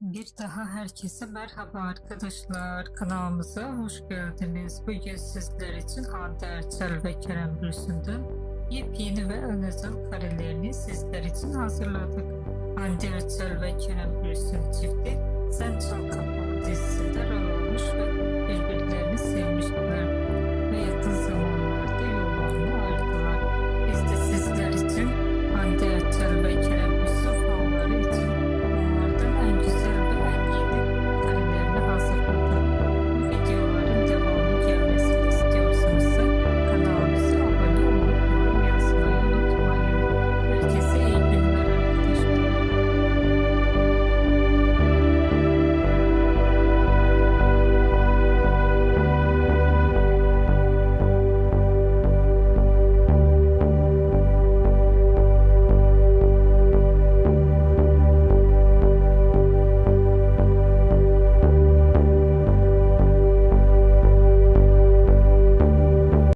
Bir daha herkese merhaba arkadaşlar. Kanalımıza hoş geldiniz. Bugün sizler için Hande Erçel ve Kerem Bülsün'den yepyeni ve önezel karelerini sizler için hazırladık. Hande Erçel ve Kerem Bülsün çifti Sen Çal Kapalı dizisinde rol almış ve birbirlerini sevmişler. Ve yakın zamanda